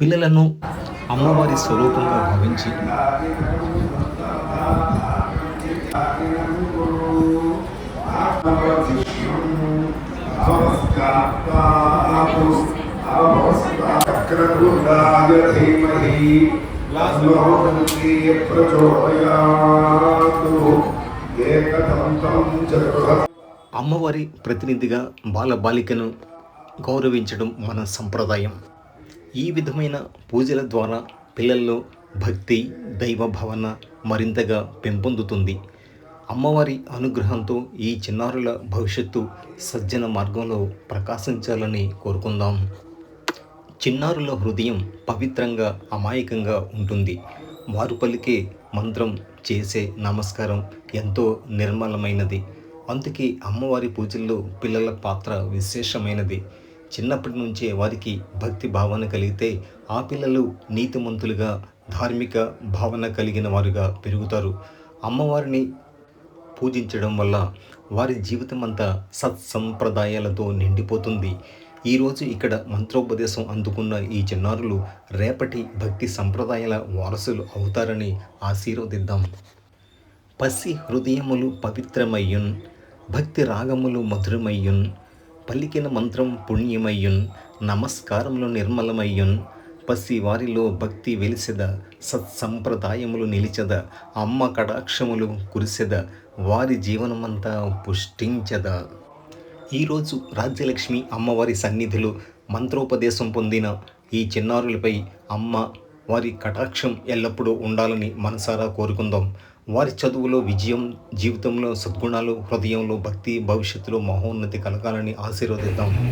పిల్లలను అమ్మవారి స్వరూపంగా భావించి. అమ్మవారి ప్రతినిధిగా బాలబాలికను గౌరవించడం మన సంప్రదాయం. ఈ విధమైన పూజల ద్వారా పిల్లల్లో భక్తి దైవ భావన మరింతగా పెంపొందుతుంది. అమ్మవారి అనుగ్రహంతో ఈ చిన్నారుల భవిష్యత్తు సజ్జన మార్గంలో ప్రకాశించాలని కోరుకుందాం. చిన్నారుల హృదయం పవిత్రంగా అమాయకంగా ఉంటుంది. వారు పలికే మంత్రం చేసే నమస్కారం ఎంతో నిర్మలమైనది. అందుకే అమ్మవారి పూజల్లో పిల్లల పాత్ర విశేషమైనది. చిన్నప్పటి నుంచే వారికి భక్తి భావన కలిగితే ఆ పిల్లలు నీతిమంతులుగా ధార్మిక భావన కలిగిన వారుగా పెరుగుతారు. అమ్మవారిని పూజించడం వల్ల వారి జీవితం అంతా సత్సంప్రదాయాలతో నిండిపోతుంది. ఈరోజు ఇక్కడ మంత్రోపదేశం అందుకున్న ఈ చిన్నారులు రేపటి భక్తి సంప్రదాయాల వారసులు అవుతారని ఆశీర్వదిద్దాం. పసి హృదయములు పవిత్రమయ్యున్ భక్తి రాగములు మధురమయ్యున్ పలికిన మంత్రం పుణ్యమయ్యున్ నమస్కారములు నిర్మలమయ్యున్ పసి వారిలో భక్తి వెలిసెద సత్సంప్రదాయములు నిలిచెద అమ్మ కటాక్షములు కురిసెద వారి జీవనమంతా పుష్టించద. ఈరోజు రాజ్యలక్ష్మి అమ్మవారి సన్నిధిలో మంత్రోపదేశం పొందిన ఈ చిన్నారులపై అమ్మ వారి కటాక్షం ఎల్లప్పుడూ ఉండాలని మనసారా కోరుకుందాం. వారి చదువులో విజయం జీవితంలో సద్గుణాలు హృదయంలో భక్తి భవిష్యత్తులో మహోన్నతి కలగాలని ఆశీర్వదిద్దాం.